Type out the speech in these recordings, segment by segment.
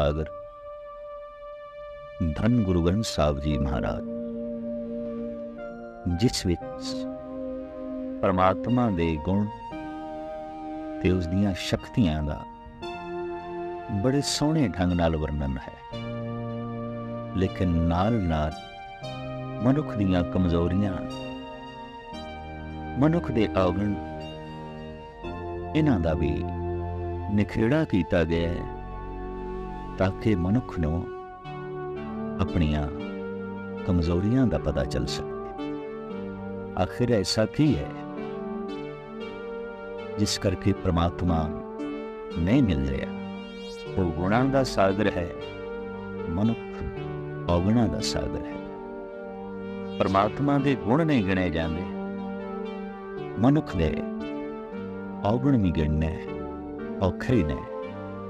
ਸਾਗਰ। ਧੰਨ ਗੁਰੂ ਗ੍ਰੰਥ ਸਾਹਿਬ ਜੀ ਮਹਾਰਾਜ। ਜਿਸ ਵਿੱਚ ਪਰਮਾਤਮਾ ਦੇ ਗੁਣ ਤੇ ਉਸ ਦੀਆਂ ਸ਼ਕਤੀਆਂ ਦਾ ਬੜੇ ਸੋਹਣੇ ਢੰਗ ਨਾਲ ਵਰਣਨ ਹੈ। ਲੇਕਿਨ ਨਾਲ ਨਾਲ ਮਨੁੱਖ ਦੀਆਂ ਕਮਜ਼ੋਰੀਆਂ, ਮਨੁੱਖ ਦੇ ਔਗਣ, ਇਹਨਾਂ ਦਾ ਵੀ ਨਿਖੇੜਾ ਕੀਤਾ ਗਿਆ ਹੈ। ਤਾਂ ਕਿ ਮਨੁੱਖ ਨੂੰ ਆਪਣੀਆਂ ਕਮਜ਼ੋਰੀਆਂ ਦਾ ਪਤਾ ਚੱਲ ਸਕੇ ਆਖਿਰ ਐਸਾ ਕੀ ਹੈ? ਜਿਸ ਕਰਕੇ ਪ੍ਰਮਾਤਮਾ ਨਹੀਂ ਮਿਲ ਰਿਹਾ। ਉਹ ਗੁਣਾਂ ਦਾ ਸਾਗਰ ਹੈ, ਮਨੁੱਖ ਔਗਣਾਂ ਦਾ ਸਾਗਰ ਹੈ। ਪਰਮਾਤਮਾ ਦੇ ਗੁਣ ਨਹੀਂ ਗਿਣੇ ਜਾਂਦੇ। ਮਨੁੱਖ ਦੇ ਔਗਣ ਵੀ ਗਿਣਨੇ ਔਖੇ ਨੇ।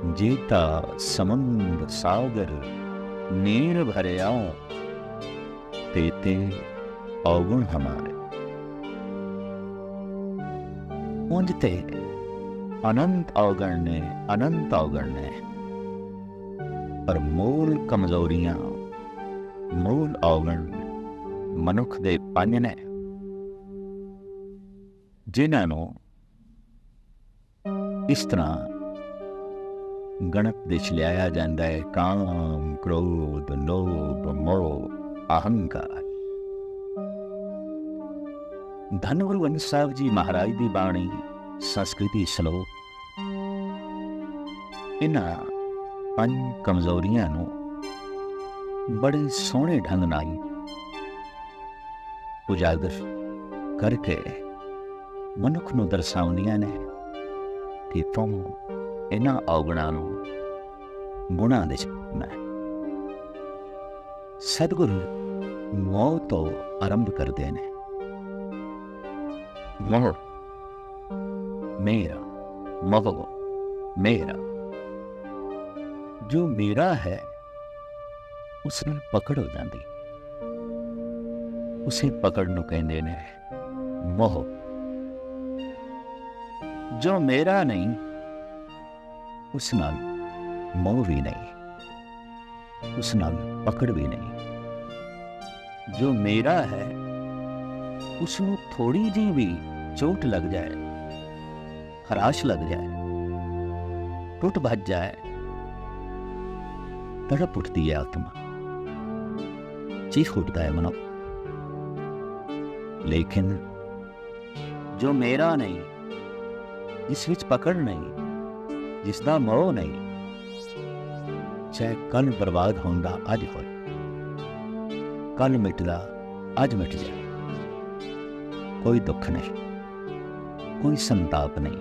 ਜੀਤਾ ਸਮੁੰਦ ਸਾਗਰ, ਨੀਰ ਭਰਿਆਉ ਤੇਤੇ ਔਗਣ ਹਮਾਰੇ। ਉਂਝ ਤੇ ਅਨੰਤ ਔਗਣ ਨੇ, ਅਨੰਤ ਔਗਣ ਨੇ, ਪਰ ਮੂਲ ਕਮਜ਼ੋਰੀਆਂ, ਮੂਲ ਔਗਣ ਮਨੁੱਖ ਦੇ ਪੰਜ ਨੇ। ਜਿਨ੍ਹਾਂ ਨੂੰ ਇਸ ਤਰ੍ਹਾਂ ਗਣਤ ਵਿੱਚ ਲਿਆਇਆ ਜਾਂਦਾ ਹੈ। ਕਾਮ, ਕ੍ਰੋਧ, ਲੋਭ, ਮੋਹ, ਅਹੰਕਾਰ। ਧੰਨ ਗੁਰੂ ਗ੍ਰੰਥ ਸਾਹਿਬ ਜੀ ਮਹਾਰਾਜ ਦੀ ਬਾਣੀ, ਸੰਸਕ੍ਰਿਤੀ ਸ਼ਲੋਕ। ਇਹਨਾਂ ਪੰਜ ਕਮਜ਼ੋਰੀਆਂ ਨੂੰ ਬੜੇ ਸੋਹਣੇ ਢੰਗ ਨਾਲ ਉਜਾਗਰ ਕਰਕੇ ਮਨੁੱਖ ਨੂੰ ਦਰਸਾਉਂਦੀਆਂ ਨੇ ਕਿ ਤੁਮ ਇਹਨਾਂ ਔਗਣਾਂ ਨੂੰ ਗੁਣਾਂ ਦੇ ਮੈਂ। ਸਤਿਗੁਰੂ ਮੋਹ ਤੋਂ ਆਰੰਭ ਕਰਦੇ ਨੇ। ਮੋਹ ਮੇਰਾ ਮੋਹ ਮੇਰਾ। ਜੋ ਮੇਰਾ ਹੈ ਉਸ ਨੂੰ ਪਕੜ ਹੋ ਜਾਂਦੀ। ਉਸੇ ਪਕੜ ਨੂੰ ਕਹਿੰਦੇ ਨੇ ਮੋਹ। ਜੋ ਮੇਰਾ ਨਹੀਂ ਉਸ ਨਾਲ ਮੋਹ ਵੀ ਨਹੀਂ ਉਸ ਨਾਲ ਪਕੜ ਵੀ ਨਹੀਂ ਜੋ ਮੇਰਾ ਹੈ ਉਸ ਨੂੰ ਥੋੜੀ ਜਿਹੀ ਵੀ ਚੋਟ ਲੱਗ ਜਾਏ ਖਰਾਸ਼ ਲੱਗ ਜਾਏ ਟੁੱਟ ਭੱਜ ਜਾਏ ਤੜਪ ਉੱਠਦੀ ਹੈ ਆਤਮਾ ਚੀਖ ਉੱਠਦਾ ਹੈ ਮਨੋ ਲੇਕਿਨ ਜੋ ਮੇਰਾ ਨਹੀਂ ਇਸ ਵਿੱਚ ਪਕੜ ਨਹੀਂ ਜਿਸ ਦਾ ਮੋਹ ਨਹੀਂ ਚਾਹੇ ਕੱਲ ਬਰਬਾਦ ਹੁੰਦਾ ਅੱਜ ਹੋਏ ਕੱਲ ਮਿਟਦਾ ਅੱਜ ਮਿਟ ਜਾਏ ਕੋਈ ਦੁੱਖ ਨਹੀਂ ਕੋਈ ਸੰਤਾਪ ਨਹੀਂ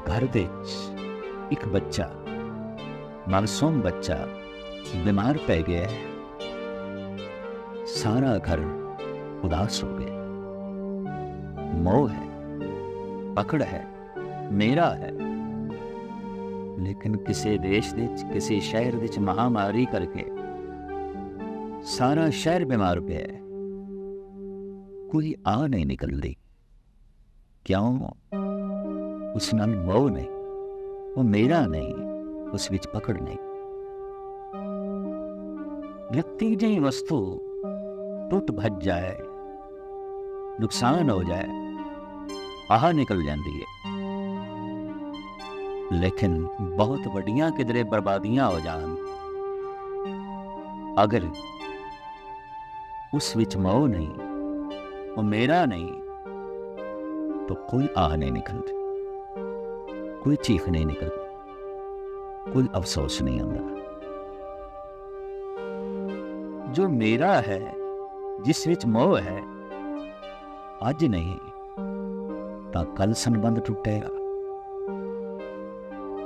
ਘਰ ਵਿੱਚ ਇੱਕ ਬੱਚਾ ਮਾਸੂਮ ਬੱਚਾ ਬਿਮਾਰ ਪੈ ਗਿਆ ਹੈ ਸਾਰਾ ਘਰ ਉਦਾਸ ਹੋ ਗਿਆ ਮੋਹ ਹੈ ਪਕੜ ਹੈ ਮੇਰਾ ਹੈ ਲੇਕਿਨ ਕਿਸੇ ਦੇਸ਼ ਦੇ ਵਿੱਚ ਕਿਸੇ ਸ਼ਹਿਰ ਦੇ ਵਿੱਚ ਮਹਾਮਾਰੀ ਕਰਕੇ ਸਾਰਾ ਸ਼ਹਿਰ ਬਿਮਾਰ ਪਿਆ ਹੈ ਕੋਈ ਆ ਨਹੀਂ ਨਿਕਲਦੀ ਕਿਉਂ ਉਸ ਨਾਲ ਮੋਹ ਨਹੀਂ ਉਹ ਮੇਰਾ ਨਹੀਂ ਉਸ ਵਿੱਚ ਪਕੜ ਨਹੀਂ ਵਿਅਕਤੀ ਜਿਹੀ ਵਸਤੂ ਟੁੱਟ ਭੱਜ ਜਾਏ ਨੁਕਸਾਨ ਹੋ ਜਾਏ ਆਹ ਨਿਕਲ ਜਾਂਦੀ ਹੈ ਲੇਕਿਨ ਬਹੁਤ ਵੱਡੀਆਂ ਕਿਧਰੇ ਬਰਬਾਦੀਆਂ ਹੋ ਜਾਣ ਅਗਰ ਉਸ ਵਿੱਚ ਮੋਹ ਨਹੀਂ ਉਹ ਮੇਰਾ ਨਹੀਂ तो कोई आह नहीं निकलती कोई चीख नहीं निकलती कोई अफसोस नहीं आता जो मेरा है जिस विच मोह है ਅੱਜ ਨਹੀਂ ਤਾਂ ਕੱਲ ਸੰਬੰਧ ਟੁੱਟੇਗਾ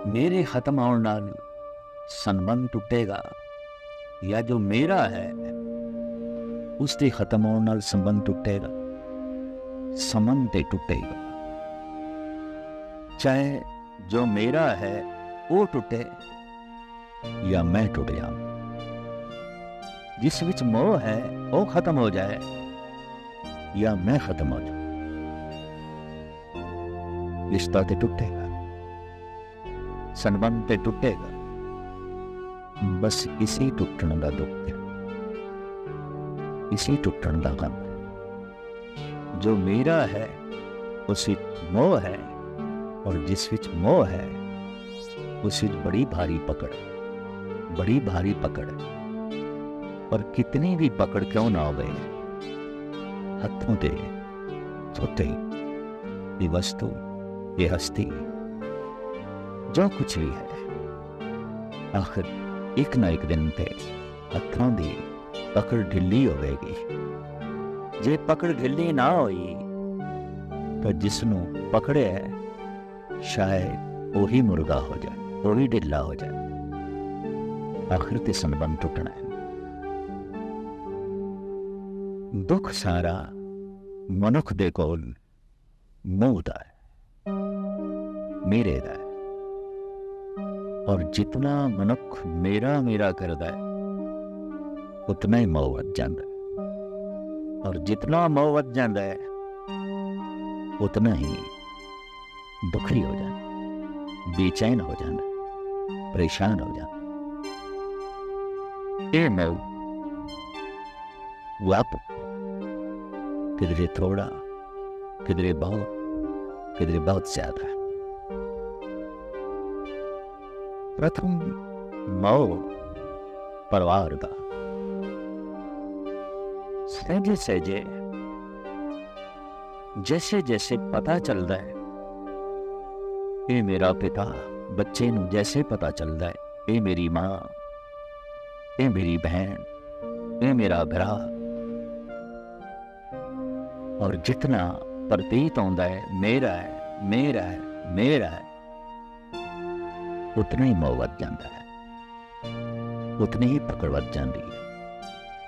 ਮੇਰੇ ਖਤਮ ਹੋਣ ਨਾਲ ਸੰਬੰਧ ਟੁੱਟੇਗਾ ਜਾਂ ਜੋ ਮੇਰਾ ਹੈ ਉਸ ਦੇ ਖਤਮ ਹੋਣ ਨਾਲ ਸੰਬੰਧ ਟੁੱਟੇਗਾ ਸੰਬੰਧ ਤੇ ਟੁੱਟੇਗਾ ਚਾਹੇ ਜੋ ਮੇਰਾ ਹੈ ਉਹ ਟੁੱਟੇ ਜਾਂ ਮੈਂ ਟੁੱਟ ਜਾਵਾਂ ਜਿਸ ਵਿੱਚ ਮੋਹ ਹੈ ਉਹ ਖਤਮ ਹੋ ਜਾਏ ਜਾਂ ਮੈਂ ਖਤਮ ਹੋ ਜਾਵਾਂ ਰਿਸ਼ਤਾ ਤੇ ਟੁੱਟੇਗਾ संबंध पे टूटेगा। बस इसी टूटण का दुख है। इसी टूटण का गम है। जो मेरा है, उसी मोह है, और जिस विच मोह है, उस विच बड़ी भारी पकड़ बड़ी भारी पकड़ और कितनी भी पकड़ क्यों ना हो गई हथों दे धोते ये वस्तु, ये हस्ती ਜੋ ਕੁਛ ਵੀ ਹੈ। ਆਖਰ ਇੱਕ ਨਾ ਇੱਕ ਦਿਨ ਤੇ ਹੱਥਾਂ ਦੀ ਪਕੜ ਢਿੱਲੀ ਹੋਵੇਗੀ। ਜੇ ਪਕੜ ਢਿੱਲੀ ਨਾ ਹੋਈ, ਤਾਂ ਜਿਸ ਨੂੰ ਪਕੜਿਆ ਸ਼ਾਇਦ ਉਹੀ ਮੁਰਗਾ ਹੋ ਜਾਏ, ਉਹੀ ਢਿੱਲਾ ਹੋ ਜਾਏ। ਆਖਰ ਤੇ ਸੰਬੰਧ ਟੁੱਟਣਾ ਹੈ। ਦੁੱਖ ਸਾਰਾ ਮਨੁੱਖ ਦੇ ਕੋਲ ਮੋਹ ਦਾ ਹੈ। ਮੇਰੇ ਦਾ ਹੈ ਔਰ ਜਿਤਨਾ ਮਨੁੱਖ ਮੇਰਾ ਮੇਰਾ ਕਰਦਾ ਹੈ ਉਤਨਾ ਹੀ ਮੋਹ ਵੱਧ ਜਾਂਦਾ ਹੈ ਔਰ ਜਿਤਨਾ ਮੋਹ ਵੱਧ ਜਾਂਦਾ ਹੈ ਉਤਨਾ ਹੀ ਦੁਖੀ ਹੋ ਜਾਂਦਾ ਹੈ, ਬੇਚੈਨ ਹੋ ਜਾਂਦਾ ਹੈ, ਪਰੇਸ਼ਾਨ ਹੋ ਜਾਂਦਾ ਹੈ। ਇਹ ਮੋਹ ਵਾਪ ਕਿਧਰੇ ਥੋੜਾ ਕਿਧਰੇ ਬਹੁਤ ਕਿਧਰੇ ਬਹੁਤ ਜ਼ਿਆਦਾ ਪ੍ਰਥਮ ਮੋਹ ਪਰਿਵਾਰ ਦਾ ਸਹਿਜੇ ਸਹਿਜੇ ਜੈਸੇ ਜੈਸੇ ਪਤਾ ਚੱਲਦਾ ਹੈ ਇਹ ਮੇਰਾ ਪਿਤਾ ਬੱਚੇ ਨੂੰ ਜੈਸੇ ਪਤਾ ਚੱਲਦਾ ਹੈ ਇਹ ਮੇਰੀ ਮਾਂ ਇਹ ਮੇਰੀ ਭੈਣ ਇਹ ਮੇਰਾ ਭਰਾ ਔਰ ਜਿਤਨਾ ਪ੍ਰਤੀਤ ਹੁੰਦਾ ਹੈ ਮੇਰਾ ਹੈ ਮੇਰਾ ਹੈ ਮੇਰਾ ਹੈ उतना ही मोह बच जाता है। उतनी ही पकड़वत जान है।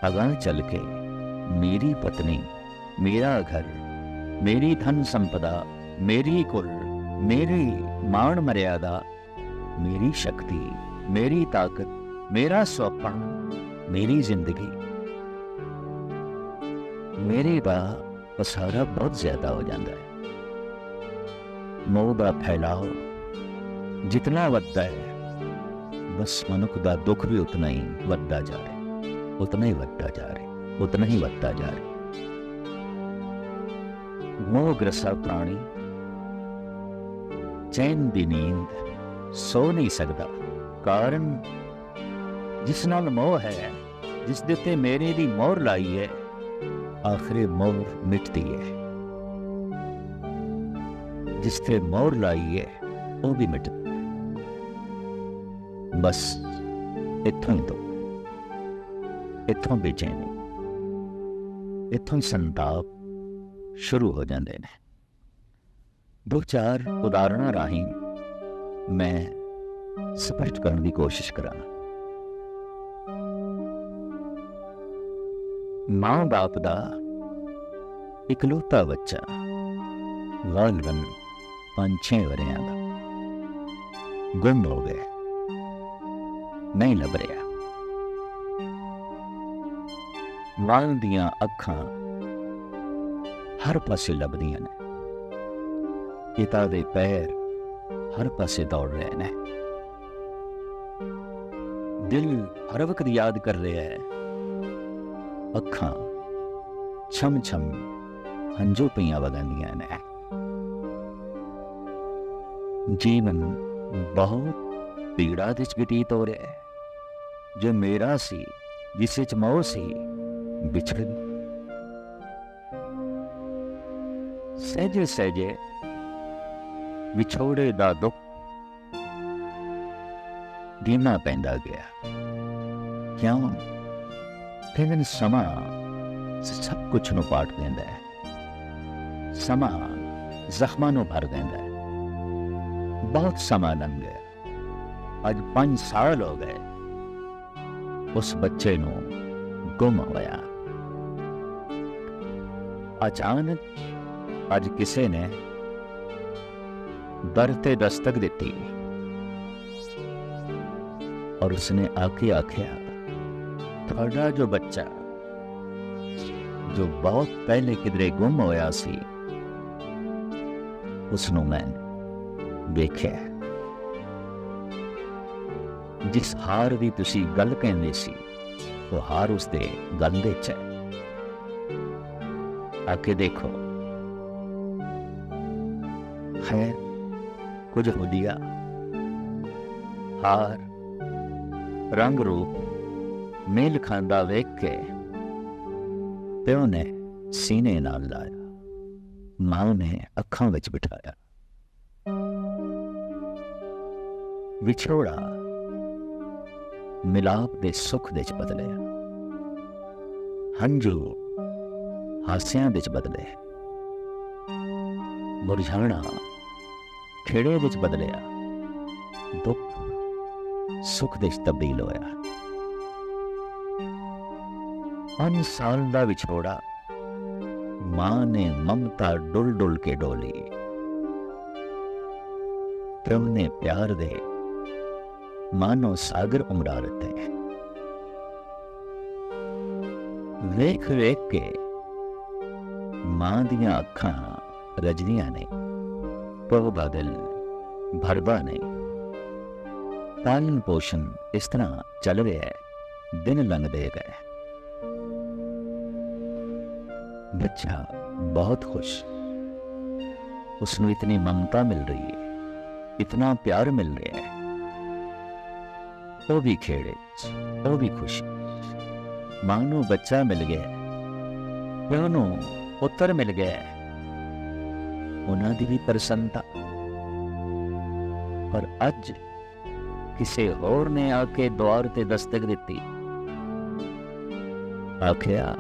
अगर चल के मेरी पत्नी, मेरा घर, मेरी धन संपदा, मेरी कुल, मेरी मान मर्यादा, मेरी शक्ति, मेरी ताकत, मेरा स्वप्न, मेरी ज़िंदगी। मेरे का पसारा बहुत ज़्यादा हो जाता है। मोह का फैलाव ਫੈਲਾਅ ਵੱਧਦਾ ਹੈ ਬਸ ਮਨੁੱਖ ਦਾ ਦੁੱਖ ਵੀ ਉਤਨਾ ਹੀ ਵੱਧਦਾ ਜਾ ਰਿਹਾ ਉਤਨਾ ਹੀ ਵੱਧਦਾ ਜਾ ਰਿਹਾ ਉਤਨਾ ਹੀ ਵੱਧਦਾ ਜਾ ਰਿਹਾ ਮੋਹ ਗ੍ਰਸਾ ਪ੍ਰਾਣੀ ਚੈਨ ਦੀ ਨੀਂਦ ਸੋ ਨਹੀਂ ਸਕਦਾ ਕਾਰਨ ਜਿਸ ਨਾਲ ਮੋਹ ਹੈ ਜਿਸ ਦੇ ਉੱਤੇ ਮੇਰੇ ਦੀ ਮੋਹਰ ਲਾਈ ਹੈ ਆਖਰੇ ਮੋਹਰ ਮਿਟਦੀ ਹੈ ਜਿਸ ਤੇ ਮੋਹਰ ਲਾਈ ਹੈ ਉਹ ਵੀ ਮਿਟਦੀ ਬਸ, ਇੱਥੋਂ ਹੀ ਤੋਂ ਇੱਥੋਂ ਬੇਚੈਨੀ ਇੱਥੋਂ ਹੀ ਸੰਤਾਪ ਸ਼ੁਰੂ ਹੋ ਜਾਂਦੇ ਨੇ। ਦੋ ਚਾਰ ਉਦਾਹਰਣਾਂ ਰਾਹੀਂ ਮੈਂ ਸਪਸ਼ਟ ਕਰਨ ਦੀ ਕੋਸ਼ਿਸ਼ ਕਰਾਂ। ਮਾਂ ਬਾਪ ਦਾ ਇਕਲੌਤਾ ਬੱਚਾ ਗਾਲਬਨ ਪੰਜ ਛੇ ਵਰਿਆਂ ਦਾ ਗੁੰਮ ਹੋ ਗਿਆ। ਨਹੀਂ ਲੱਭ ਰਿਹਾ ਮਾਂ ਦੀਆਂ ਅੱਖਾਂ ਹਰ ਪਾਸੇ ਲੱਭਦੀਆਂ ਨੇ ਪਿਤਾ ਦੇ ਪੈਰ ਹਰ ਪਾਸੇ ਦੌੜ ਰਹੇ ਨੇ ਦਿਲ ਹਰ ਵਕਤ ਯਾਦ ਕਰ ਰਿਹਾ ਹੈ ਅੱਖਾਂ ਛਮ ਛਮ ਹੰਝੂ ਪਈਆਂ ਵਗਾਉਂਦੀਆਂ ਨੇ ਜੀਵਨ ਬਹੁਤ ਪੀੜਾ ਦੇ ਵਿੱਚ ਬਤੀਤ ਹੋ ਰਿਹਾ ਹੈ ਜੋ ਮੇਰਾ ਸੀ, ਜਿਸ ਵਿੱਚ ਮੋਹ ਸੀ, ਵਿਛੜ ਗਈ। ਸਹਿਜੇ ਸਹਿਜੇ ਵਿਛੋੜੇ ਦਾ ਦੁੱਖ ਧੀਮਾ ਪੈਂਦਾ ਗਿਆ। ਕਿਉਂ? ਫਿਰ ਸਮਾਂ ਸਭ ਕੁਝ ਨੂੰ ਪਾਟ ਦਿੰਦਾ ਹੈ। ਸਮਾਂ ਜ਼ਖਮਾਂ ਨੂੰ ਭਰ ਦਿੰਦਾ ਹੈ। ਬਹੁਤ ਸਮਾਂ ਲੰਘ ਗਿਆ। ਅੱਜ 5 ਸਾਲ ਹੋ ਗਏ। ਉਸ ਬੱਚੇ ਨੂੰ ਗੁੰਮ ਹੋਇਆ ਅਚਾਨਕ ਅੱਜ ਕਿਸੇ ਨੇ ਦਰ ਤੇ ਦਸਤਕ ਦਿੱਤੀ ਔਰ ਉਸਨੇ ਆਕੇ ਆਖਿਆ ਤੁਹਾਡਾ ਜੋ ਬੱਚਾ ਜੋ ਬਹੁਤ ਪਹਿਲੇ ਕਿਧਰੇ ਗੁੰਮ ਹੋਇਆ ਸੀ ਉਸ ਨੂੰ ਮੈਂ ਵੇਖਿਆ ਜਿਸ ਹਾਰ ਦੀ ਤੁਸੀਂ ਗੱਲ ਕਹਿੰਦੇ ਸੀ, ਉਹ ਹਾਰ ਉਸ ਦੇ ਗੰਦੇ ਚ ਹੈ। ਆ ਦੇਖੋ, ਹੈ ਕੁਝ ਹੁਲੀਆ, ਹਾਰ, ਰੰਗ ਰੂਪ, ਮੇਲ ਖਾਂਦਾ ਵੇਖ ਕੇ ਪਿਓ ਨੇ ਸੀਨੇ ਨਾਲ ਲਾਇਆ, ਮਾਂ ਨੇ ਅੱਖਾਂ ਵਿੱਚ ਬਿਠਾਇਆ। ਵਿਛੋੜਾ ਮਿਲਾਪ ਦੇ ਸੁੱਖ ਦੇ ਚ ਬਦਲਿਆ ਹੰਝੂ ਹਾਸਿਆਂ ਵਿੱਚ ਬਦਲੇ ਮੁਰਝਾਣਾ ਖੇੜੇ ਵਿੱਚ ਬਦਲਿਆ ਦੁੱਖ ਸੁੱਖ ਦੇ ਚ ਤਬਦੀਲ ਹੋਇਆ ਪੰਜ ਸਾਲ ਦਾ ਵਿਛੋੜਾ ਮਾਂ ਨੇ ਮਮਤਾ ਡੁੱਲ ਡੁੱਲ ਕੇ ਡੋਲੀ ਪਿਓ ਨੇ ਪਿਆਰ ਦੇ ਮਾਨੋ ਸਾਗਰ ਉਮੜਾ ਦਿੱਤੇ ਵੇਖ ਵੇਖ ਕੇ ਮਾਂ ਦੀਆਂ ਅੱਖਾਂ ਰਜਨੀਆਂ ਨੇ ਪਵ ਬਾਦਲ ਭਰਵਾ ਨੇ ਪਾਲਣ ਪੋਸ਼ਣ ਇਸ ਤਰ੍ਹਾਂ ਚੱਲ ਰਿਹਾ ਹੈ ਦਿਨ ਲੰਘਦੇ ਗਏ ਬੱਚਾ ਬਹੁਤ ਖੁਸ਼ ਉਸ ਨੂੰ ਇਤਨੀ ਮਮਤਾ ਮਿਲ ਰਹੀ ਹੈ ਇਤਨਾ ਪਿਆਰ ਮਿਲ ਰਿਹਾ ਹੈ ਉਹ ਵੀ ਖੇੜੇ ਚ, ਉਹ ਵੀ ਖੁਸ਼ ਮਾਂ ਨੂੰ ਬੱਚਾ ਮਿਲ ਗਿਆ ਤੇ ਉਹਨੂੰ ਪੁੱਤਰ ਮਿਲ ਗਿਆ ਉਹਨਾਂ ਦੀ ਵੀ ਪ੍ਰਸੰਨਤਾ ਪਰ ਅੱਜ ਕਿਸੇ ਹੋਰ ਨੇ ਆ ਕੇ ਦੁਆਰ ਤੇ ਦਸਤਕ ਦਿੱਤੀ ਆਖਿਆ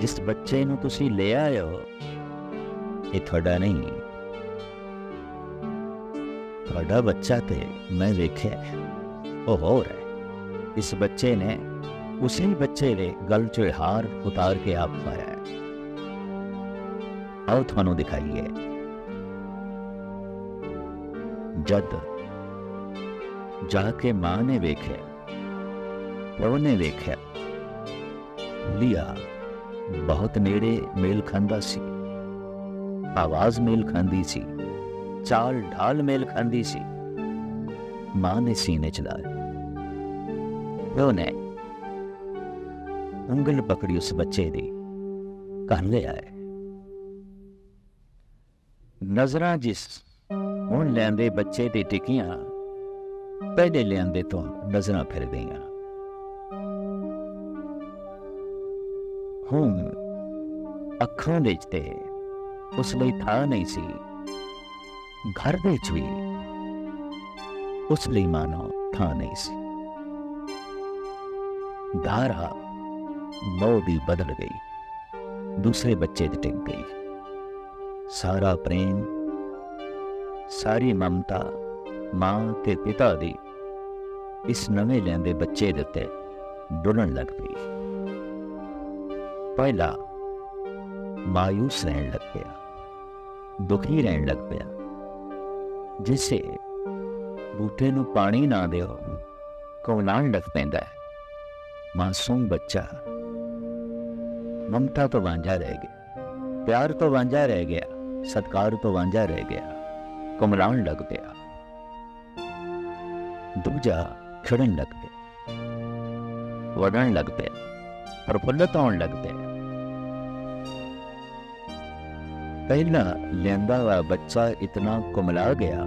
ਜਿਸ ਬੱਚੇ ਨੂੰ ਤੁਸੀਂ ਲੈ ਆਏ ਹੋ ਇਹ ਤੁਹਾਡਾ ਨਹੀਂ ਤੁਹਾਡਾ ਬੱਚਾ ਤੇ ਮੈਂ ਵੇਖਿਆ और है इस बच्चे ने उसी बच्चे ने गल चिड़हार उतार के आप पाया आओ थानू दिखाइए। जद जाके माँ ने वेखे, प्यो ने वेखे, लिया, बहुत नेड़े मेल खांदा सी, आवाज़ मेल खांदी सी, चाल ढाल मेल खांदी सी, माँ ने सीने चलाया ਖਾਂਦੀ ਨੇ ਉਂਗਲ ਪਕੜੀ ਉਸ ਬੱਚੇ ਦੀ, ਘਰ ਲਿਆ ਹੈ। ਨਜ਼ਰਾਂ ਜਿਸ ਹੁਣ ਲੈਂਦੇ ਬੱਚੇ ਤੇ ਟਿਕੀਆਂ, ਪਹਿਲੇ ਲਿਆਂਦੇ ਤੋਂ ਨਜ਼ਰਾਂ ਫਿਰ ਗਈਆਂ। ਹੁਣ ਅੱਖਾਂ ਦੇ ਤੇ ਉਸ ਲਈ ਥਾਂ ਨਹੀਂ ਸੀ। ਘਰ ਵਿੱਚ ਵੀ ਉਸ ਲਈ ਮਾਨੋ ਥਾਂ ਨਹੀਂ ਸੀ। ਧਾਰਾ ਮੋਹ ਦੀ ਬਦਲ ਗਈ। ਦੂਸਰੇ ਬੱਚੇ ਤੇ ਟਿਕ ਗਈ। ਸਾਰਾ ਪ੍ਰੇਮ, ਸਾਰੀ ਮਮਤਾ ਮਾਂ ਤੇ ਪਿਤਾ ਦੀ ਇਸ ਨਵੇਂ ਲੈਂਦੇ ਬੱਚੇ ਦੇ ਉੱਤੇ ਡੁੱਲਣ ਲੱਗ ਪਈ। ਪਹਿਲਾ ਮਾਇੂਸ ਰਹਿਣ ਲੱਗ ਪਿਆ, ਦੁਖੀ ਰਹਿਣ ਲੱਗ ਪਿਆ। ਜਿਸੇ ਬੂਟੇ ਨੂੰ ਪਾਣੀ ਨਾ ਦਿਓ, ਕੌਲਾਣ ਲੱਗ ਪੈਂਦਾ ਹੈ। मासूम बच्चा। ममता तो वांझा रह गया प्यार तो वांझा रह गया, सत्कार तो वांझा रह गया कुमराण लग गया। दूजा खिड़न लग गया वगण लग गया प्रफुल्लत होने लग गया। पहला लेंदा हुआ बच्चा इतना कुमला गया,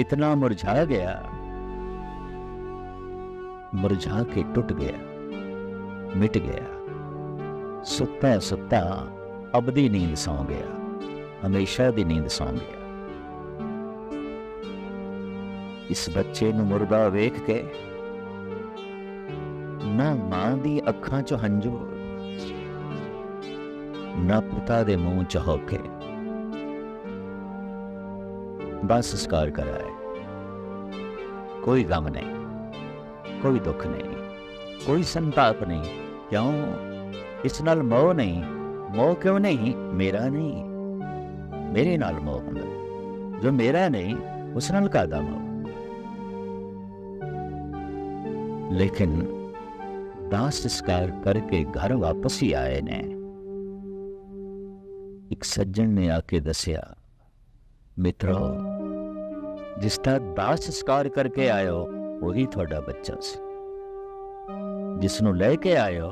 इतना मुरझा गया ਮੁਰਝਾ ਕੇ ਟੁੱਟ ਗਿਆ, ਮਿਟ ਗਿਆ। ਸੁੱਤਾ ਸੁੱਤਾ ਅਬਦੀ ਨੀਂਦ ਸੌਂ ਗਿਆ, ਹਮੇਸ਼ਾ ਦੀ ਨੀਂਦ ਸੌਂ ਗਿਆ। ਇਸ ਬੱਚੇ ਨੂੰ ਮੁਰਦਾ ਵੇਖ ਕੇ ਨਾ ਮਾਂ ਦੀ ਅੱਖਾਂ 'ਚ ਹੰਝੂ, ਨਾ ਪਿਤਾ ਦੇ ਮੂੰਹ 'ਚ ਹੋਕੇ ਬਸ ਸੰਸਕਾਰ ਕਰਾਏ। ਕੋਈ ਗਮ ਨਹੀਂ। कोई दुख नहीं, कोई संताप नहीं। क्यों? इस नाल मोह नहीं, मोह क्यों नहीं? मेरा नहीं, मेरे नाल मोह होंगे जो मेरा नहीं, उस नाल कादा मोह। लेकिन दास संस्कार करके घर वापस ही आए ने। एक सज्जन ने आके दसिया, मित्रों जिसका दास संस्कार करके आयो ਉਹੀ ਤੁਹਾਡਾ ਬੱਚਾ ਸੀ ਜਿਸ ਨੂੰ ਲੈ ਕੇ ਆਇਓ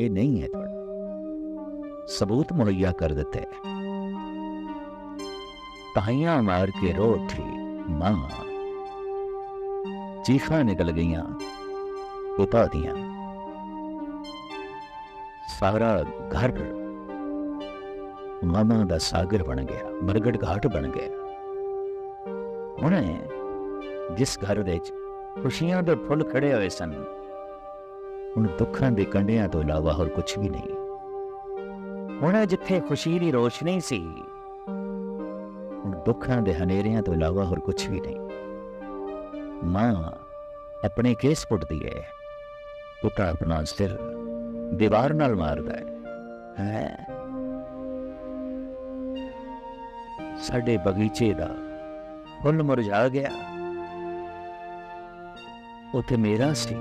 ਇਹ ਨਹੀਂ ਹੈ ਤੁਹਾਡਾ ਸਬੂਤ ਮੁਹੱਈਆ ਕਰ ਦਿੱਤੇ ਤਾਈਆਂ ਮਾਰ ਕੇ ਰੋ ਉਠੀ ਮਾਂ ਚੀਖਾਂ ਨਿਕਲ ਗਈਆਂ ਪਿਤਾ ਦੀਆਂ ਸਾਰਾ ਘਰ ਮਾਮਾ ਦਾ ਸਾਗਰ ਬਣ ਗਿਆ ਮਰਗੜ ਘਾਟ ਬਣ ਗਿਆ ਉਹਨੇ ਜਿਸ ਘਰ ਦੇ ਵਿੱਚ ਖੁਸ਼ੀਆਂ ਦੇ ਫੁੱਲ ਖੜੇ ਹੋਏ ਸਨ। ਹੁਣ ਦੁੱਖਾਂ ਦੇ ਕੰਢਿਆਂ ਤੋਂ ਇਲਾਵਾ ਹੋਰ ਕੁਝ ਵੀ ਨਹੀਂ। ਹੁਣ ਜਿੱਥੇ ਖੁਸ਼ੀ ਦੀ ਰੋਸ਼ਨੀ ਸੀ, ਹੁਣ ਦੁੱਖਾਂ ਦੇ ਹਨੇਰਿਆਂ ਤੋਂ ਇਲਾਵਾ ਹੋਰ ਕੁਝ ਵੀ ਨਹੀਂ। ਮਾਂ, ਆਪਣੇ ਕੇਸ ਪੁੱਟਦੀ ਹੈ ਪੁੱਤਰ ਆਪਣਾ ਸਿਰ ਦੀਵਾਰ ਨਾਲ ਮਾਰਦਾ ਹੈ ਹੈ? ਸਾਡੇ ਬਗੀਚੇ ਦਾ ਫੁੱਲ ਮੁਰਝਾ ਗਿਆ। ਉੱਥੇ ਮੇਰਾ ਸੀ।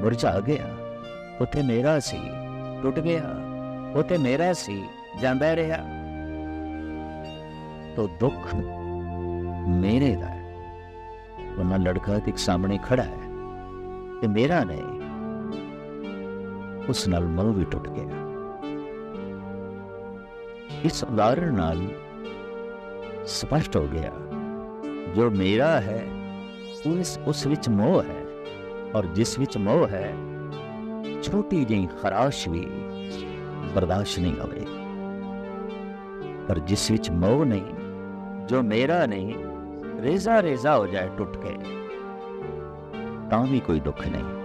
ਮੁਰਝਾ ਗਿਆ। ਉੱਥੇ ਮੇਰਾ ਸੀ। ਟੁੱਟ ਗਿਆ। ਉੱਥੇ ਮੇਰਾ ਸੀ। ਜਾਂਦਾ ਰਿਹਾ। ਤੋ ਦੁੱਖ ਮੇਰੇ ਦਾ ਹੈ। ਉਹਨਾਂ ਲੜਕਾ ਤੇ ਸਾਹਮਣੇ ਖੜਾ ਹੈ ਤੇ ਮੇਰਾ ਨਹੀਂ। ਉਸ ਨਾਲ ਮਨ ਵੀ ਟੁੱਟ ਗਿਆ। ਇਸ ਉਦਾਹਰਣ ਨਾਲ ਸਪਸ਼ਟ ਹੋ ਗਿਆ। ਜੋ ਮੇਰਾ ਹੈ ਉਸ ਉਸ ਵਿੱਚ ਮੋਹ ਹੈ। ਔਰ ਜਿਸ ਵਿੱਚ ਮੋਹ ਹੈ ਛੋਟੀ ਜਿਹੀ ਖਰਾਸ਼ ਵੀ ਬਰਦਾਸ਼ਤ ਨਹੀਂ ਹੋਵੇ ਪਰ ਜਿਸ ਵਿੱਚ ਮੋਹ ਨਹੀਂ ਜੋ ਮੇਰਾ ਨਹੀਂ ਰੇਜ਼ਾ ਰੇਜ਼ਾ ਹੋ ਜਾਏ ਟੁੱਟ ਕੇ ਤਾਂ ਵੀ ਕੋਈ ਦੁੱਖ ਨਹੀਂ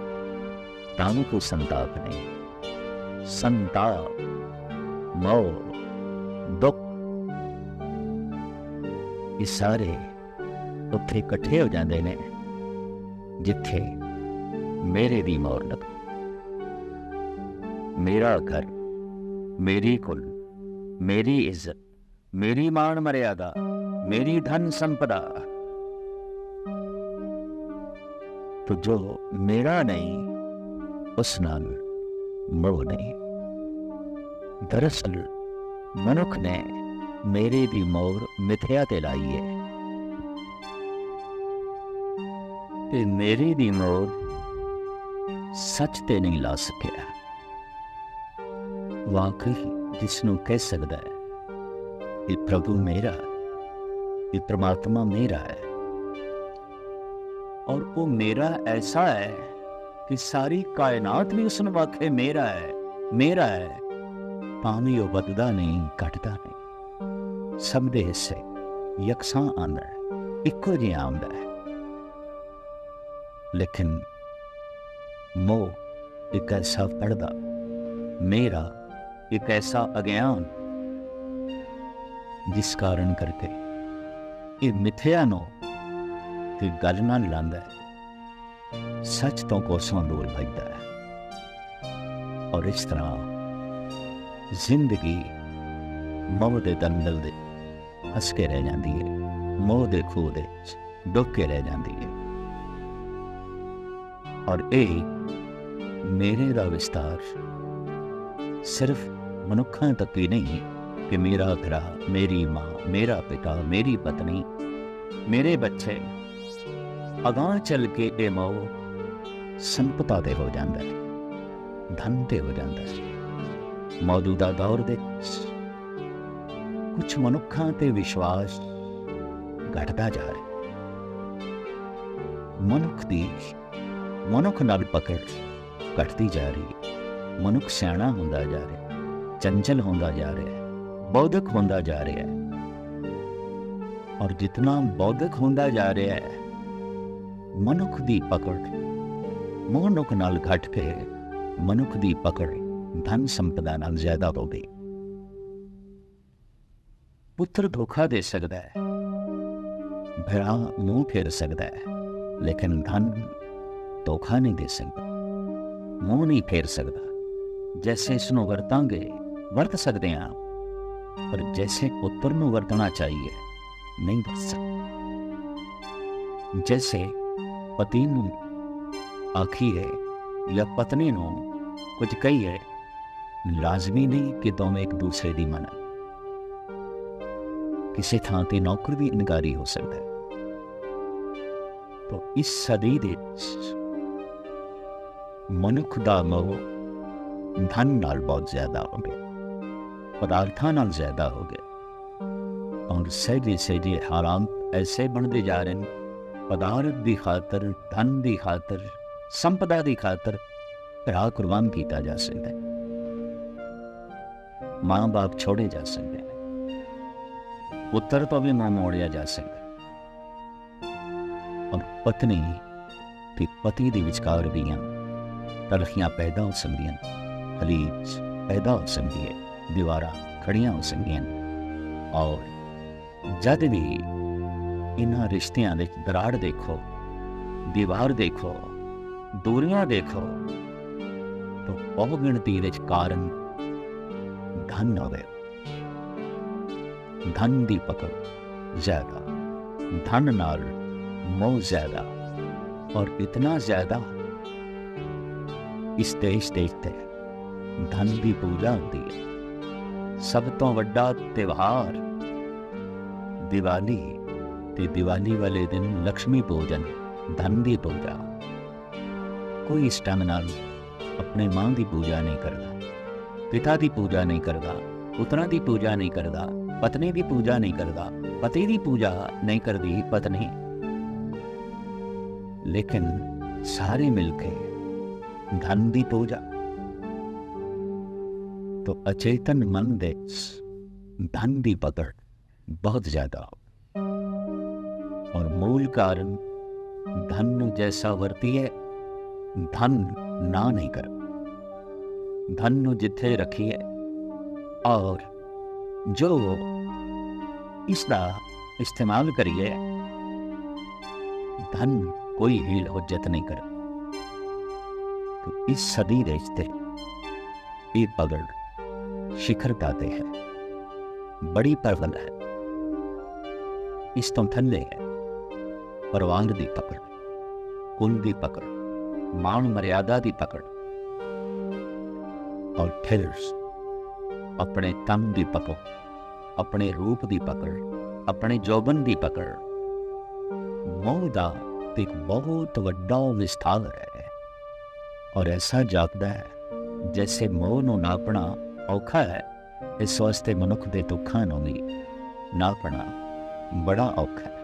ਤਾਂ ਵੀ ਕੋਈ ਸੰਤਾਪ ਨਹੀਂ ਸੰਤਾਪ ਮੋਹ ਦੁੱਖ ਇਹ ਸਾਰੇ ਉੱਥੇ ਇਕੱਠੇ ਹੋ ਜਾਂਦੇ ਨੇ ਜਿੱਥੇ मेरे दी मोहल्लत मेरा घर, मेरी कुल, मेरी इज़्ज़त, मेरी मान मर्यादा, मेरी धन संपदा। तो जो मेरा नहीं, उस नाल मो नहीं। दरअसल मनुख ने मेरे भी मोर मिथ्या ते लाई है। ते मेरी दी मोर ਸੱਚ ਤੇ ਨਹੀਂ ਲਾ ਸਕਿਆ ਵਾਕਈ ਜਿਸ ਨੂੰ ਕਹਿ ਸਕਦਾ ਹੈ ਇਹ ਪ੍ਰਭੂ ਮੇਰਾ ਇਹ ਪ੍ਰਮਾਤਮਾ ਮੇਰਾ ਹੈ ਔਰ ਉਹ ਮੇਰਾ ਐਸਾ ਹੈ ਕਿ ਸਾਰੀ ਕਾਇਨਾਤ ਵੀ ਉਸ ਨੂੰ ਵਾਕਈ ਮੇਰਾ ਹੈ ਮੇਰਾ ਹੈ ਪਾਣੀ ਉਹ ਬਦਦਾ ਨਹੀਂ ਘਟਦਾ ਨਹੀਂ ਸਭ ਦੇ ਹਿੱਸੇ ਯਕਸਾਂ ਆਉਂਦਾ ਹੈ ਇੱਕੋ ਜਿਹਾ ਆਉਂਦਾ ਹੈ ਲੇਕਿਨ ਮੋਹ ਇੱਕ ਐਸਾ ਪੜਦਾ, ਮੇਰਾ ਇੱਕ ਐਸਾ ਅਗਿਆਨ। ਜਿਸ ਕਾਰਨ ਕਰਕੇ ਇਹ ਮਿਥਿਆ ਨੂੰ ਤੇ ਗੱਲ ਨਾਲ ਲਾਂਦਾ ਹੈ। ਸੱਚ ਤੋਂ ਕੋਸੋਂ ਦੂਰ ਭਜਦਾ ਹੈ। ਔਰ ਇਸ ਤਰ੍ਹਾਂ ਜ਼ਿੰਦਗੀ ਮੋਹ ਦੇ ਦੰਦਲ ਦੇ ਹੱਸ ਕੇ ਰਹਿ ਜਾਂਦੀ ਹੈ, ਮੋਹ ਦੇ ਖੂਹ ਦੇ ਡੁੱਬ ਕੇ ਰਹਿ ਜਾਂਦੀ ਹੈ। ਔਰ ਇਹ ਮੇਰੇ ਦਾ ਵਿਸਤਾਰ ਸਿਰਫ ਮਨੁੱਖਾਂ ਤੱਕ ਹੀ ਨਹੀਂ ਕਿ ਮੇਰਾ ਭਰਾ ਮੇਰੀ ਮਾਂ, ਮੇਰਾ ਪਿਤਾ, ਮੇਰੀ ਪਤਨੀ, ਮੇਰੇ ਬੱਚੇ ਅਗਾਹ ਚੱਲ ਕੇ ਇਹ ਮੋਹ ਸੰਪਤਾ ਦੇ ਹੋ ਜਾਂਦਾ ਹੈ, ਧਨ ਤੇ ਹੋ ਜਾਂਦਾ ਹੈ। ਮੌਜੂਦਾ ਦੌਰ ਦੇ ਕੁਝ ਮਨੁੱਖਾਂ ਤੇ ਵਿਸ਼ਵਾਸ ਘਟਦਾ ਜਾ ਰਿਹਾ ਮਨੁੱਖ ਦੀ ਮਨੁੱਖ ਨਾਲ ਪਕੜ ਘਟਦੀ ਜਾ ਰਹੀ ਹੈ। ਮਨੁੱਖ ਸਿਆਣਾ ਹੁੰਦਾ ਜਾ ਰਿਹਾ ਚੰਚਲ ਹੁੰਦਾ ਜਾ ਰਿਹਾ ਬੌਧਿਕ ਹੁੰਦਾ ਜਾ ਰਿਹਾ ਔਰ ਜਿਤਨਾ ਬੌਧਿਕ ਹੁੰਦਾ ਜਾ ਰਿਹਾ ਹੈ, ਮਨੁੱਖ ਦੀ ਪਕੜ ਮਨੁੱਖ ਨਾਲ ਘਟ ਕੇ ਮਨੁੱਖ ਦੀ ਪਕੜ ਧਨ ਸੰਪਦਾ ਨਾਲ ਜ਼ਿਆਦਾ ਹੋ ਗਈ। ਪੁੱਤਰ ਧੋਖਾ ਦੇ ਸਕਦਾ ਹੈ। ਭਰਾ ਮੂੰਹ ਫੇਰ ਸਕਦਾ ਹੈ। ਲੇਕਿਨ ਧਨ ਧੋਖਾ ਨਹੀਂ ਦੇ ਸਕਦਾ। ਮੂੰਹ ਨਹੀਂ ਫੇਰ ਸਕਦਾ ਜੈਸੇ ਇਸ ਨੂੰ ਵਰਤਾਂਗੇ ਵਰਤ ਸਕਦੇ ਹਾਂ ਪਰ ਜੈਸੇ ਪੁੱਤਰ ਨੂੰ ਵਰਤਣਾ ਚਾਹੀਏ ਨਹੀਂ ਵਰਤ ਸਕਦੇ ਜੈਸੇ ਪਤੀ ਨੂੰ ਆਖੀਏ ਜਾਂ ਪਤਨੀ ਨੂੰ ਕੁਝ ਕਹੀਏ ਲਾਜ਼ਮੀ ਨਹੀਂ ਕਿ ਦੋਵੇਂ ਇੱਕ ਦੂਸਰੇ ਦੀ ਮੰਨਣ ਕਿਸੇ ਥਾਂ ਤੇ ਨੌਕਰ ਵੀ ਇਨਕਾਰੀ ਹੋ ਸਕਦਾ ਹੈ ਤੋ ਇਸ ਸਦੀ ਦੇ ਵਿੱਚ ਮਨੁੱਖ ਦਾ ਮੋਹ ਧਨ ਨਾਲ ਬਹੁਤ ਜ਼ਿਆਦਾ ਹੋ ਗਿਆ ਪਦਾਰਥਾਂ ਨਾਲ ਜ਼ਿਆਦਾ ਹੋ ਗਿਆ ਔਰ ਸਹਿਜੇ ਸਹਿਜੇ ਹਾਲਾਤ ਐਸੇ ਬਣਦੇ ਜਾ ਰਹੇ ਨੇ ਪਦਾਰਥ ਦੀ ਖਾਤਰ ਧਨ ਦੀ ਖਾਤਰ ਸੰਪਦਾ ਦੀ ਖਾਤਰ ਭਰਾ ਕੁਰਬਾਨ ਕੀਤਾ ਜਾ ਸਕਦਾ ਹੈ ਮਾਂ ਬਾਪ ਛੋੜੇ ਜਾ ਸਕਦੇ ਨੇ ਪੁੱਤਰ ਤੋਂ ਵੀ ਮਾਂ ਮੋੜਿਆ ਜਾ ਸਕਦਾ ਹੈ। ਔਰ ਪਤਨੀ ਤੇ ਪਤੀ ਦੇ ਵਿਚਕਾਰ ਵੀਆਂ ਤਲਖੀਆਂ ਪੈਦਾ ਹੋ ਸਕਦੀਆਂ ਨੇ ਖਲੀਜ ਪੈਦਾ ਹੋ ਸਕਦੀ ਹੈ ਦੀਵਾਰਾਂ ਖੜੀਆਂ ਹੋ ਸਕਦੀਆਂ ਨੇ ਔਰ ਜਦ ਵੀ ਇਹਨਾਂ ਰਿਸ਼ਤਿਆਂ ਵਿੱਚ ਦਰਾੜ ਦੇਖੋ ਦੀਵਾਰ ਦੇਖੋ ਦੂਰੀਆਂ ਦੇਖੋ ਤਾਂ ਬਹੁ ਗਿਣਤੀ ਵਿੱਚ ਕਾਰਨ ਧਨ ਹੋਵੇ ਧਨ ਦੀ ਪਕੜ ਜ਼ਿਆਦਾ ਧਨ ਨਾਲ ਮੋਹ ਜ਼ਿਆਦਾ ਔਰ ਇਤਨਾ ਜ਼ਿਆਦਾ इस देश देखते हैं धन भी पूजा होती है। सब तो वड्डा त्योहार। दिवाली, ते दिवाली वाले दिन लक्ष्मी पूजन, धन की पूजा। कोई इस ढंग अपने माँ की पूजा नहीं करता पिता की पूजा नहीं करता पुत्रा की पूजा नहीं करता पत्नी की पूजा नहीं करता पति की पूजा नहीं करती पत्नी। लेकिन सारे मिलके धन दीप पूजा तो अचेतन मन दे धन की पकड़ बहुत ज़्यादा। और मूल कारण, धन जैसा वर्ती है, धन ना नहीं कर। धन जिथे रखी है, और जो इसका इस्तेमाल करिए, धन कोई हील जित नहीं कर। ਕਰ तो इस सदी ਦੇ ਤੇ ਇਹ ਪਗੜ शिखरता ते है बड़ी परवल है इस तो थल्ले है परवान दी पकड़ कुल दी पकड़ मान मर्यादा दी पकड़ और फिर अपने तन दी पकड़ अपने रूप दी पकड़ अपने जौबन दी पकड़ मोह दा ते एक बहुत वड्डा विस्तार ਔਰ ਐਸਾ ਜਾਪਦਾ ਹੈ, ਜੈਸੇ ਮੋਹ ਨੂੰ ਨਾਪਣਾ ਔਖਾ ਹੈ, ਇਸ ਵਾਸਤੇ ਮਨੁੱਖ ਦੇ ਦੁੱਖਾਂ ਨੂੰ ਵੀ ਨਾਪਣਾ ਬੜਾ ਔਖਾ ਹੈ।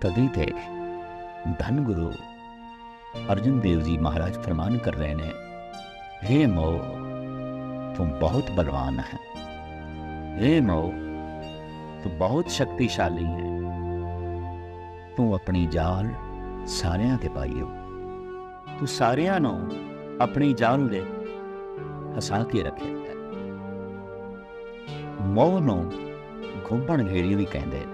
ਤਦੀ ਤੇ ਧੰਨ ਗੁਰੂ ਅਰਜਨ ਦੇਵ ਜੀ ਮਹਾਰਾਜ ਫਰਮਾਨ ਕਰ ਰਹੇ ਨੇ हे ਮੋਹ, ਤੂੰ ਬਹੁਤ ਬਲਵਾਨ ਹੈ। हे ਮੋਹ, ਤੂੰ ਬਹੁਤ ਸ਼ਕਤੀਸ਼ਾਲੀ ਹੈ। ਤੂੰ ਆਪਣੀ ਜਾਲ ਸਾਰਿਆਂ ਤੇ ਪਾਈਓ ਤੂੰ ਸਾਰਿਆਂ ਨੂੰ ਆਪਣੀ ਜਾਨ ਦੇ ਹਸਾ ਕੇ ਰੱਖਿਆ ਮੋਹ ਨੂੰ ਘੁੰਮਣ ਘੇਰੀ ਵੀ ਕਹਿੰਦੇ ਨੇ।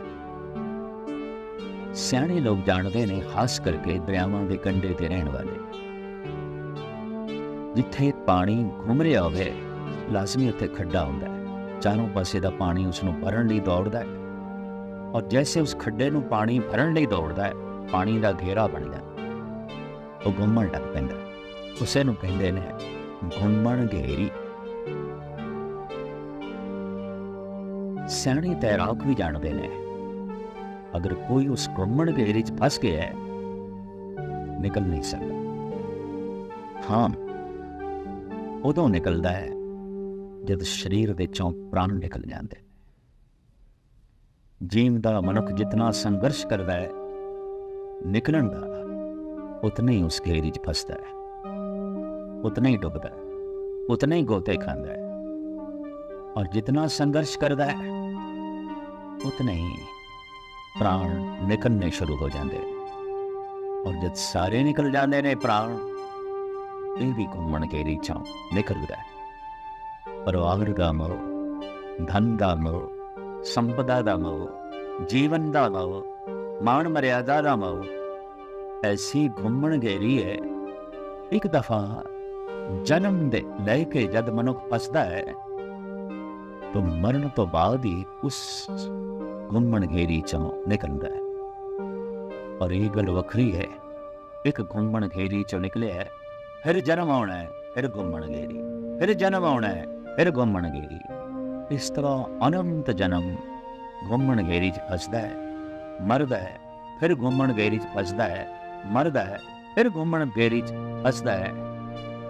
ਸਿਆਣੇ ਲੋਕ ਜਾਣਦੇ ਨੇ, ਖਾਸ ਕਰਕੇ ਦਰਿਆਵਾਂ ਦੇ ਕੰਢੇ ਤੇ ਰਹਿਣ ਵਾਲੇ। ਜਿੱਥੇ ਪਾਣੀ ਘੁੰਮ ਰਿਹਾ ਹੋਵੇ, ਲਾਜ਼ਮੀ ਉੱਥੇ ਖੱਡਾ ਹੁੰਦਾ ਹੈ। ਚਾਰੋਂ ਪਾਸੇ ਦਾ ਪਾਣੀ ਉਸ ਨੂੰ ਭਰਨ ਲਈ ਦੌੜਦਾ ਹੈ। ਔਰ ਜੈਸੇ ਉਸ ਖੱਡੇ ਨੂੰ ਪਾਣੀ ਭਰਨ ਲਈ ਦੌੜਦਾ ਹੈ, ਪਾਣੀ ਦਾ ਘੇਰਾ ਬਣਦਾ ਜਾਂਦਾ ਉਹ ਗੁੰਮਣ ਲੱਗ ਪੈਂਦਾ ਉਸੇ ਨੂੰ ਕਹਿੰਦੇ ਨੇ ਘੁੰਮਣ ਘੇਰੀ ਸਿਆਣੇ ਤੈਰਾਕ ਵੀ ਜਾਣਦੇ ਨੇ ਅਗਰ ਕੋਈ ਉਸ ਘੁੰਮਣ ਘੇਰੀ 'ਚ ਫਸ ਗਿਆ ਹੈ ਨਿਕਲ ਨਹੀਂ ਸਕਦਾ ਹਾਂ ਉਦੋਂ ਨਿਕਲਦਾ ਹੈ ਜਦ ਸਰੀਰ ਦੇ ਚੋਂ ਪ੍ਰਾਣ ਨਿਕਲ ਜਾਂਦੇ ਜੀਵ ਦਾ ਮਨੁੱਖ ਜਿਤਨਾ ਸੰਘਰਸ਼ ਕਰਦਾ ਹੈ ਨਿਕਲਣ ਦਾ उतना ही उस घेरी फंसता है। उतना ही डूबता है। उतना ही गोते खाता है। और जितना संघर्ष करता है, उतने ही प्राण निकलने शुरू हो जाते हैं। और जब सारे निकल जाते हैं, प्राण, ये भी घूमण घेरी छाओ निकलता है। परिवार का मोह धन का मोह संपदा का मोह जीवन का मोह मान मर्यादा का मोह ऐसी घुमण घेरी है। एक दफ़ा जन्म दे, लेके जद मनुख फंसदा है तो मरण तो बाद ही उस घुमण घेरी चो निकलता है। और एक गल वखरी है, एक घुमण घेरी चो निकले है, फिर जन्म आना है, फिर घुमण गेरी फिर जन्म आना है, फिर घुमण घेरी। इस तरह अनंत जन्म घुमण गेरी च फंसदा मरद है, फिर घुमण घेरी च फंसदा है ਮਰਦਾ ਹੈ, ਫਿਰ ਘੁੰਮਣ ਫੇਰੀ ਚ ਹੱਸਦਾ ਹੈ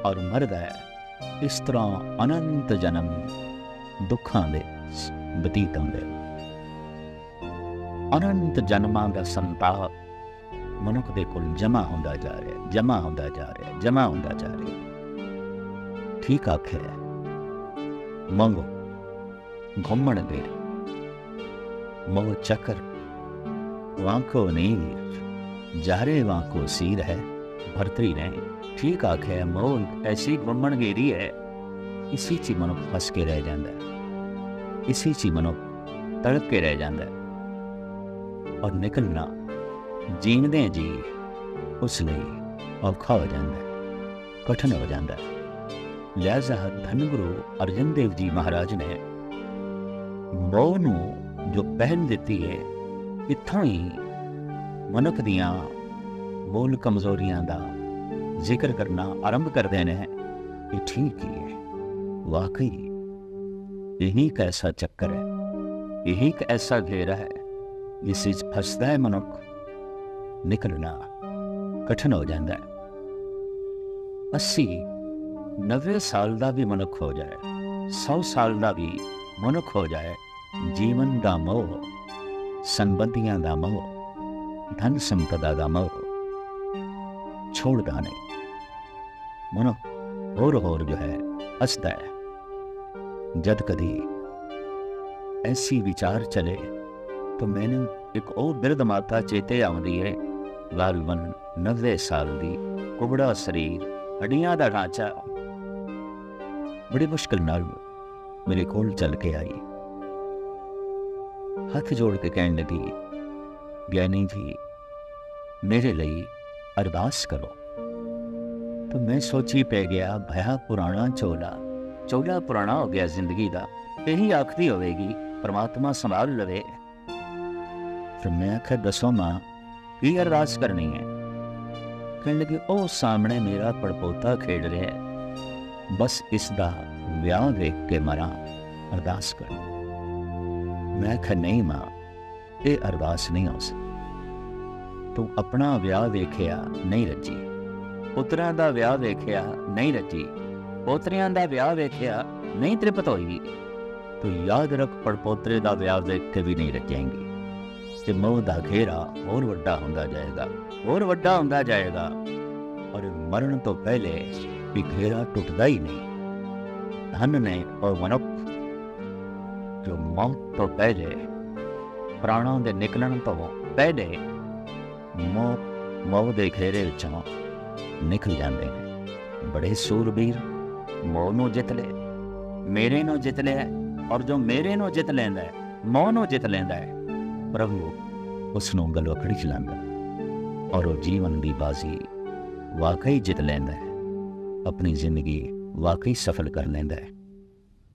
ਔਰ ਮਰਦਾ ਹੈ, ਇਸ ਤਰ੍ਹਾਂ ਅਨੰਤ ਜਨਮ ਦੁੱਖਾਂ ਦੇ ਬਤੀਤ ਹੁੰਦੇ ਅਨੰਤ ਜਨਮਾਂ ਦਾ ਸੰਤਾਪ ਮਨੁੱਖ ਦੇ ਕੋਲ ਜਮਾ ਹੁੰਦਾ ਜਾ ਰਿਹਾ ਜਮਾ ਹੁੰਦਾ ਜਾ ਰਿਹਾ ਜਮਾ ਹੁੰਦਾ ਜਾ ਰਿਹਾ। ਠੀਕ ਆਖਿਆ ਮੰਗੋ ਘੁੰਮਣ ਦੇ ਮੋਹ ਚੱਕਰ, ਵਾਂਕੋ ਨਹੀਂ जारे वांको सीर है भरतरी ने ठीक आखे मोह ऐसी घुमन गेरी है इसी ची मनो फस के रह जाता है इसी ची मनो तड़प के रह जाता है और निकलना जीवदे जी उस ਲਈ ਔਖਾ ਹੋ ਜਾਂਦਾ ਹੈ ਕਠਿਨ ਹੋ ਜਾਂਦਾ ਹੈ ਲਿਹਾਜ਼ਾ ਧੰਨ ਗੁਰੂ ਅਰਜਨ ਦੇਵ ਜੀ ਮਹਾਰਾਜ ਨੇ ਮੋਹ ਨੂੰ ਜੋ ਪਹਿਲ ਦਿੱਤੀ ਹੈ ਇੱਥੋਂ ਹੀ ਮਨੁੱਖ ਦੀਆਂ ਮੂਲ ਕਮਜ਼ੋਰੀਆਂ ਦਾ ਜ਼ਿਕਰ ਕਰਨਾ ਆਰੰਭ ਕਰਦੇ ਨੇ ਇਹ ਠੀਕ ਹੀ ਹੈ ਵਾਕਈ ਇਹੀ ਇੱਕ ਐਸਾ ਚੱਕਰ ਹੈ ਇਹੀ ਇੱਕ ਐਸਾ ਘੇਰਾ ਹੈ ਜਿਸ ਵਿੱਚ ਫਸਦਾ ਹੈ ਮਨੁੱਖ ਨਿਕਲਣਾ ਕਠਿਨ ਹੋ ਜਾਂਦਾ ਹੈ 80 90 ਸਾਲ ਦਾ ਵੀ ਮਨੁੱਖ ਹੋ ਜਾਏ 100 ਸਾਲ ਦਾ ਵੀ ਮਨੁੱਖ ਹੋ ਜਾਏ ਜੀਵਨ ਦਾ ਮੋਹ ਸੰਬੰਧੀਆਂ ਦਾ ਮੋਹ धन संपदा का मोह छोड़ता नहीं मनो और और जो है, हंसता है। जब कभी ऐसी विचार चले तो मैंने एक और दर्द माता चेते आती है। गालबन नब्बे साल की कुबड़ा शरीर, हड्डियाँ का ढांचा। बड़ी मुश्किल नाल मेरे को चल के आई। हथ जोड़ के कहने लगी ਗਿਆਨੀ ਜੀ ਮੇਰੇ ਲਈ ਅਰਦਾਸ ਕਰੋ। ਤਾਂ ਮੈਂ ਸੋਚੀ ਪੈ ਗਿਆ, ਭਇਆ ਪੁਰਾਣਾ ਚੋਲਾ। ਚੋਲਾ ਪੁਰਾਣਾ ਹੋ ਗਿਆ ਜ਼ਿੰਦਗੀ ਦਾ। ਇਹੀ ਆਖਰੀ ਹੋਵੇਗੀ, ਪਰਮਾਤਮਾ ਸੰਭਾਲ ਲਵੇ। ਫਿਰ ਮੈਂ ਆਖਿਆ, ਦੱਸੋ ਮਾਂ, ਕੀ ਅਰਦਾਸ ਕਰਨੀ ਹੈ? ਕਹਿਣ ਲੱਗੇ, ਉਹ ਸਾਹਮਣੇ ਮੇਰਾ ਪੜਪੋਤਾ ਖੇਡ ਰਿਹਾ ਹੈ। ਬਸ ਇਸ ਦਾ ਵਿਆਹ ਵੇਖ ਕੇ ਮਰਾਂ, ਅਰਦਾਸ ਕਰ। ਮੈਂ ਆਖਿਆ, ਨਹੀਂ ਮਾਂ ਇਹ ਅਰਦਾਸ ਨਹੀਂ ਹੋ ਸਕਦੀ ਤੂੰ ਆਪਣਾ ਵਿਆਹ ਵੇਖਿਆ ਨਹੀਂ ਰੱਜੀ। ਪੁੱਤਰਾਂ ਦਾ ਵਿਆਹ ਵੇਖਿਆ ਨਹੀਂ ਰੱਜੀ। ਪੋਤਰਿਆਂ ਦਾ ਵਿਆਹ ਵੇਖਿਆ ਨਹੀਂ ਤ੍ਰਿਪਤ ਹੋਈ ਤੂੰ ਯਾਦ ਰੱਖ ਪੜਪੋਤਰੇ ਦਾ ਵਿਆਹ ਵੇਖ ਕੇ ਵੀ ਨਹੀਂ ਰੱਜੇਂਗੀ ਤੇ ਮੋਹ ਦਾ ਘੇਰਾ ਹੋਰ ਵੱਡਾ ਹੁੰਦਾ ਜਾਏਗਾ, ਹੋਰ ਵੱਡਾ ਹੁੰਦਾ ਜਾਏਗਾ। ਔਰ ਮਰਨ ਤੋਂ ਪਹਿਲੇ ਵੀ ਘੇਰਾ ਟੁੱਟਦਾ ਹੀ ਨਹੀਂ। ਧਨ ਨੇ ਔਰ ਮਨੁੱਖ ਜੋ ਮੌਤ ਤੋਂ ਪਹਿਲੇ ਪ੍ਰਾਣਾਂ ਦੇ ਨਿਕਲਣ ਤੋਂ ਪਹਿਲੇ ਮੌਤ ਮੌਤ ਦੇ ਘੇਰੇ ਵਿੱਚੋਂ ਨਿਕਲ ਜਾਂਦੇ ਨੇ। ਬੜੇ ਸੂਰਬੀਰ ਮੌਤ ਨੂੰ ਜਿੱਤ ਲਏ ਮੇਰੇ ਨੂੰ ਜਿੱਤ ਲਿਆ ਔਰ ਜੋ ਮੇਰੇ ਨੂੰ ਜਿੱਤ ਲੈਂਦਾ ਹੈ ਮੌਤ ਨੂੰ ਜਿੱਤ ਲੈਂਦਾ ਹੈ, ਪ੍ਰਭੂ ਉਸ ਨੂੰ ਗਲਵਕੜੀ ਚਲਾਉਂਦਾ ਔਰ ਉਹ ਜੀਵਨ ਦੀ ਬਾਜ਼ੀ ਵਾਕਈ ਜਿੱਤ ਲੈਂਦਾ ਹੈ, ਆਪਣੀ ਜ਼ਿੰਦਗੀ ਵਾਕਈ ਸਫਲ ਕਰ ਲੈਂਦਾ ਹੈ।